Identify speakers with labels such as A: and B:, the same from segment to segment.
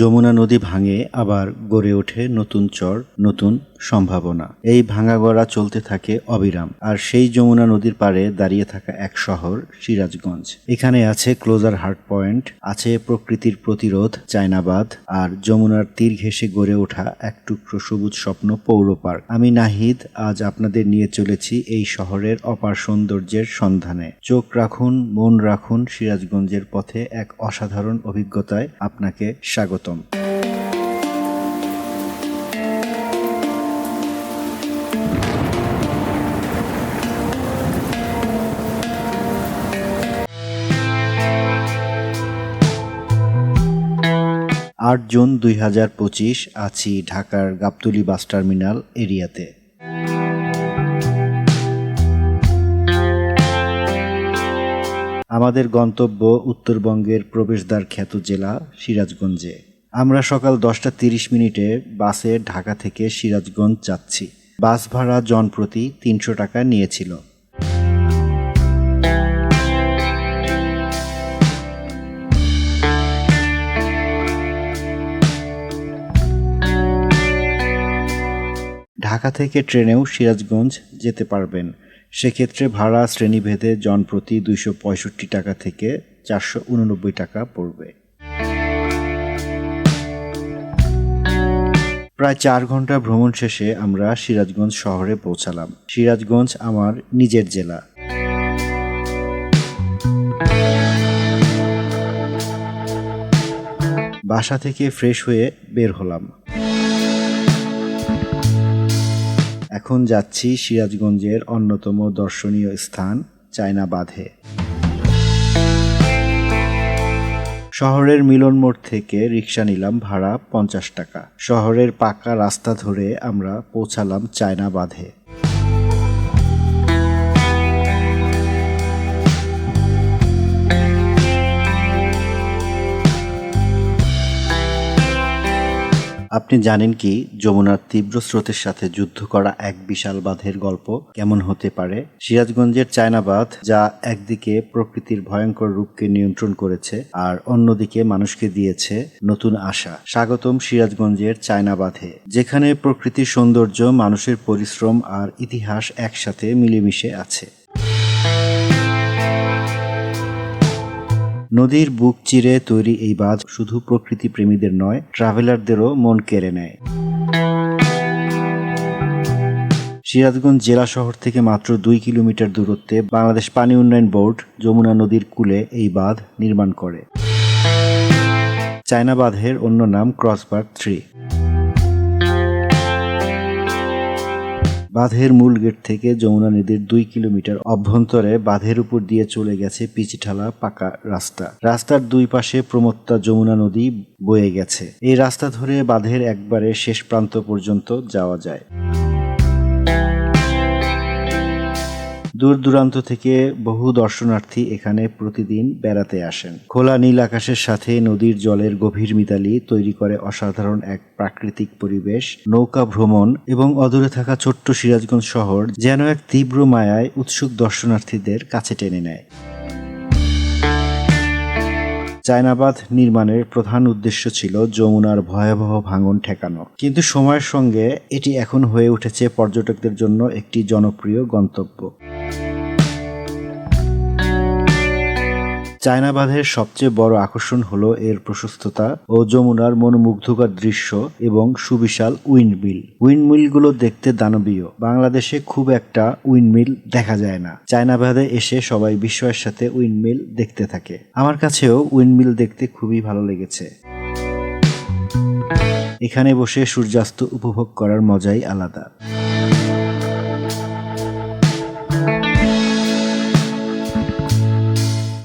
A: যমুনা নদী ভাঙে আবার গড়ে ওঠে নতুন চর নতুন সম্ভাবনা। এই ভাঙা গড়া চলতে থাকে অবিরাম, আর সেই যমুনা নদীর পাড়ে দাঁড়িয়ে থাকা এক শহর, সিরাজগঞ্জ। এখানে আছে ক্লোজার হার্ট পয়েন্ট, আছে প্রকৃতির প্রতিরোধ, চায়নাবাদ, আর যমুনার তীর ঘেঁষে গড়ে ওঠা এক টুকরো সবুজ স্বপ্ন পৌর পার্ক। আমি নাহিদ, আজ আপনাদের নিয়ে চলেছি এই শহরের অপার সৌন্দর্যের সন্ধানে। চোখ রাখুন, মন রাখুন সিরাজগঞ্জের পথে এক অসাধারণ অভিজ্ঞতায় আপনাকে স্বাগতম। জুন দুই হাজার পঁচিশ আছি ঢাকার গাবতলী বাস টার্মিনাল এরিয়াতে। আমাদের গন্তব্য উত্তরবঙ্গের প্রবেশদ্বার খ্যাত জেলা সিরাজগঞ্জে। আমরা সকাল দশটা তিরিশ মিনিটে বাসে ঢাকা থেকে সিরাজগঞ্জ যাচ্ছি। বাস ভাড়া জনপ্রতি তিনশো টাকা নিয়েছিল। ঢাকা থেকে ট্রেনেও সিরাজগঞ্জ যেতে পারবেন। সেক্ষেত্রে ভাড়া শ্রেণীভেদে জনপ্রতি দুইশো পঁয়ষট্টি টাকা থেকে চারশো উননব্বই টাকা পড়বে। প্রায় চার ঘণ্টা ভ্রমণ শেষে আমরা সিরাজগঞ্জ শহরে পৌঁছালাম। সিরাজগঞ্জ আমার নিজের জেলা। বাসা থেকে ফ্রেশ হয়ে বের হলাম। এখন যাচ্ছি সিরাজগঞ্জের অন্যতম দর্শনীয় স্থান চায়না বাঁধে শহরের মিলন মোড় থেকে রিক্সা নিলাম ভাড়া পঞ্চাশ টাকা। শহরের পাকা রাস্তা ধরে আমরা পৌঁছালাম চায়না বাঁধে আপনি জানেন কি যমুনার তীব্র স্রোতের সাথে যুদ্ধ করা এক বিশাল বাঁধের গল্প কেমন হতে পারে? সিরাজগঞ্জের চায়না বাঁধ যা একদিকে প্রকৃতির ভয়ঙ্কর রূপকে নিয়ন্ত্রণ করেছে আর অন্যদিকে মানুষকে দিয়েছে নতুন আশা। স্বাগতম সিরাজগঞ্জের চায়না বাঁধে যেখানে প্রকৃতির সৌন্দর্য, মানুষের পরিশ্রম আর ইতিহাস একসাথে মিলেমিশে আছে। নদীর বুক চিরে তৈরি এই বাঁধ শুধু প্রকৃতি প্রেমীদের নয় ট্রাভেলারদেরও মন কেড়ে নেয়। সিরাজগঞ্জ জেলা শহর থেকে মাত্র দুই কিলোমিটার দূরত্বে বাংলাদেশ পানি উন্নয়ন বোর্ড যমুনা নদীর কূলে এই বাঁধ নির্মাণ করে। চায়না বাঁধের অন্য নাম ক্রসবার থ্রি বাঁধের মূল গেট থেকে যমুনা নদীর দুই কিলোমিটার অভ্যন্তরে বাঁধের উপর দিয়ে চলে গেছে পিচঢালা পাকা রাস্তা। রাস্তার দুই পাশে প্রমত্তা যমুনা নদী বয়ে গেছে। এই রাস্তা ধরে বাঁধের একবারে শেষ প্রান্ত পর্যন্ত যাওয়া যায়। দূর দূরান্ত থেকে বহু দর্শনার্থী এখানে প্রতিদিন বেড়াতে আসেন। খোলা নীল আকাশের সাথে নদীর জলের গভীর মিতালি তৈরি করে অসাধারণ এক প্রাকৃতিক পরিবেশ, নৌকা ভ্রমণ এবং অদূরে থাকা ছোট্ট সিরাজগঞ্জ শহর যেন এক তীব্র মায়ায় উৎসুক দর্শনার্থীদের কাছে টেনে নেয়। চায়নাবাদ নির্মাণের প্রধান উদ্দেশ্য ছিল যমুনার ভয়াবহ ভাঙন ঠেকানো। কিন্তু সময়ের সঙ্গে এটি এখন হয়ে উঠেছে পর্যটকদের জন্য একটি জনপ্রিয় গন্তব্য। চায়নাবাঁধের সবচেয়ে বড় আকর্ষণ হলো এর প্রশস্ততা ও যমুনার মনোমুগ্ধকর দৃশ্য এবং সুবিশাল উইন্ডমিল। উইন্ডমিলগুলো দেখতে দানবীয়। বাংলাদেশে খুব একটা উইন্ডমিল দেখা যায় না। চায়নাবাঁধে এসে সবাই বিস্ময়ের সাথে উইন্ডমিল দেখতে থাকে। আমার কাছেও উইন্ডমিল দেখতে খুবই ভালো লেগেছে। এখানে বসে সূর্যাস্ত উপভোগ করার মজাই আলাদা।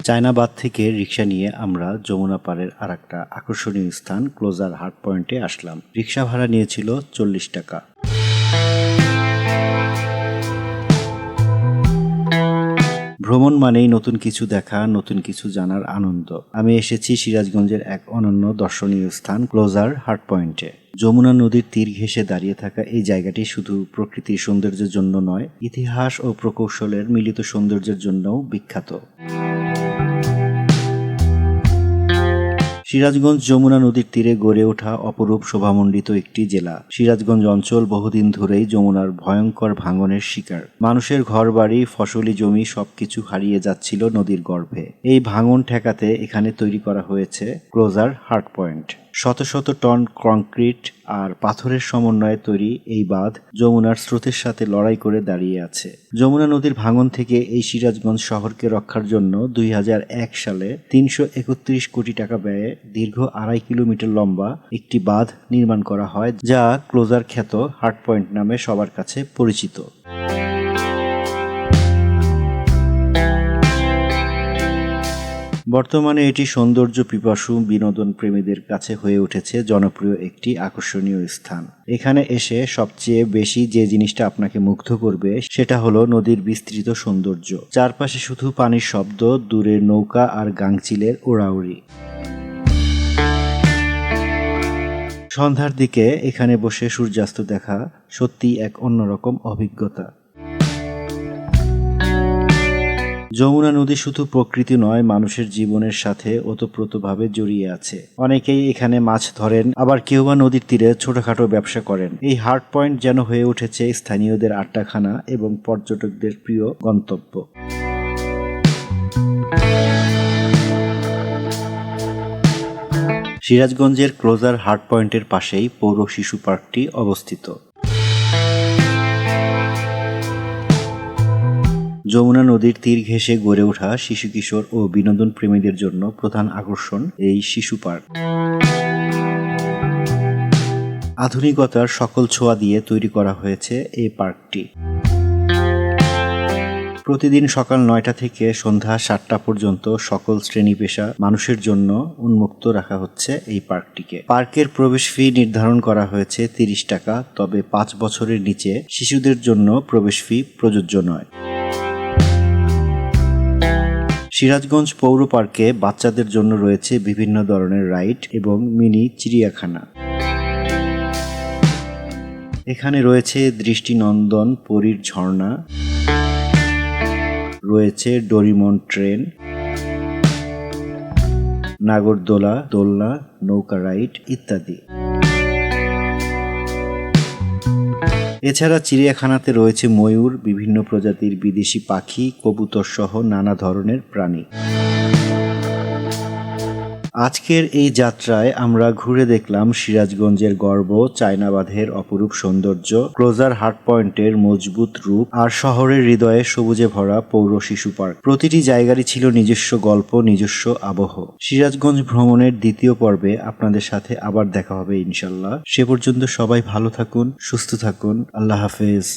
A: চায়নাবাদ থেকে রিক্সা নিয়ে আমরা যমুনা পাড়ের আর একটা আকর্ষণীয় স্থান, ক্লোজার হার্ট পয়েন্টে আসলাম। রিক্সা ভাড়া নিয়েছিল চল্লিশ টাকা। ভ্রমণ মানেই নতুন কিছু দেখা, নতুন কিছু জানার আনন্দ। আমি এসেছি সিরাজগঞ্জের এক অনন্য দর্শনীয় স্থান, ক্লোজার হার্ট পয়েন্টে। যমুনা নদীর তীর ঘেঁষে দাঁড়িয়ে থাকা এই জায়গাটি শুধু প্রকৃতির সৌন্দর্যের জন্য নয়, ইতিহাস ও প্রকৌশলের মিলিত সৌন্দর্যের জন্যও বিখ্যাত। সিরাজগঞ্জ যমুনা নদীর তীরে গড়ে ওঠা অপরূপ শোভামণ্ডিত একটি জেলা। সিরাজগঞ্জ অঞ্চল বহুদিন ধরেই যমুনার ভয়ঙ্কর ভাঙনের শিকার। মানুষের ঘরবাড়ি, ফসলি জমি সবকিছু হারিয়ে যাচ্ছিল নদীর গর্ভে। এই ভাঙন ঠেকাতে এখানে তৈরি করা হয়েছে ক্লোজার হার্ট পয়েন্ট। শত শত টন কংক্রিট আর পাথরের সমন্বয়ে তৈরি এই বাঁধ যমুনার স্রোতের সাথে লড়াই করে দাঁড়িয়ে আছে। যমুনা নদীর ভাঙন থেকে এই সিরাজগঞ্জ শহরকে রক্ষার জন্য দুই হাজার এক সালে তিনশো একত্রিশ কোটি টাকা ব্যয়ে দীর্ঘ আড়াই কিলোমিটার লম্বা একটি বাঁধ নির্মাণ করা হয়, যা ক্লোজার খ্যাত হার্ট পয়েন্ট নামে সবার কাছে পরিচিত। বর্তমানে এটি সৌন্দর্য পিপাসু বিনোদন প্রেমীদের কাছে হয়ে উঠেছে জনপ্রিয় একটি আকর্ষণীয় স্থান। এখানে এসে সবচেয়ে বেশি যে জিনিসটা আপনাকে মুগ্ধ করবে সেটা হলো নদীর বিস্তৃত সৌন্দর্য। চারপাশে শুধু পানির শব্দ দূরের নৌকা আর গাংচিলের ওড়াউড়ি। সন্ধ্যার দিকে এখানে বসে সূর্যাস্ত দেখা সত্যি এক অন্যরকম অভিজ্ঞতা। যমুনা নদী শুধু প্রকৃতি নয়, মানুষের জীবনের সাথে ওতপ্রোতভাবে জড়িয়ে আছে। অনেকেই এখানে মাছ ধরেন, আবার কেউ বা নদীর তীরে ছোটখাটো ব্যবসা করেন। এই হার্ট পয়েন্ট যেন হয়ে উঠেছে স্থানীয়দের আড্ডাখানা এবং পর্যটকদের প্রিয় গন্তব্য। সিরাজগঞ্জের ক্লোজার হার্ট পয়েন্টের পাশেই পৌর শিশু পার্কটি অবস্থিত। যমুনা নদীর তীর ঘেঁষে গড়ে ওঠা শিশু কিশোর ও বিনোদন প্রেমীদের জন্য প্রধান আকর্ষণ এই শিশু পার্ক। আধুনিকতার সকল ছোঁয়া দিয়ে তৈরি করা হয়েছে এই পার্কটি। প্রতিদিন সকাল নয়টা থেকে সন্ধ্যা সাতটা পর্যন্ত সকল শ্রেণি পেশা মানুষের জন্য উন্মুক্ত রাখা হচ্ছে এই পার্কটিকে। পার্কের প্রবেশ ফি নির্ধারণ করা হয়েছে তিরিশ টাকা, তবে পাঁচ বছরের নিচে শিশুদের জন্য প্রবেশ ফি প্রযোজ্য নয়। সিরাজগঞ্জ পৌর পার্কে বাচ্চাদের জন্য রয়েছে বিভিন্ন ধরনের রাইড এবং মিনি চিড়িয়াখানা। এখানে রয়েছে দৃষ্টিনন্দন পরীর ঝর্ণা, রয়েছে ডোরিমন ট্রেন, নাগরদোলা দোলনা, নৌকা রাইড ইত্যাদি। এছাড়া চিড়িয়াখানাতে রয়েছে ময়ূর বিভিন্ন প্রজাতির বিদেশি পাখি কবুতর সহ নানা ধরনের প্রাণী। আজকের এই যাত্রায় আমরা ঘুরে দেখলাম সিরাজগঞ্জের গর্ব, চায়নাবাঁধের অপরূপ সৌন্দর্য, ক্লোজার হার্ট পয়েন্টের মজবুত রূপ আর শহরের হৃদয়ে সবুজে ভরা পৌর শিশু পার্ক। প্রতিটি জায়গারই ছিল নিজস্ব গল্প, নিজস্ব আবহ। সিরাজগঞ্জ ভ্রমণের দ্বিতীয় পর্বে আপনাদের সাথে আবার দেখা হবে ইনশাল্লাহ সে পর্যন্ত সবাই ভালো থাকুন, সুস্থ থাকুন। আল্লাহ হাফেজ।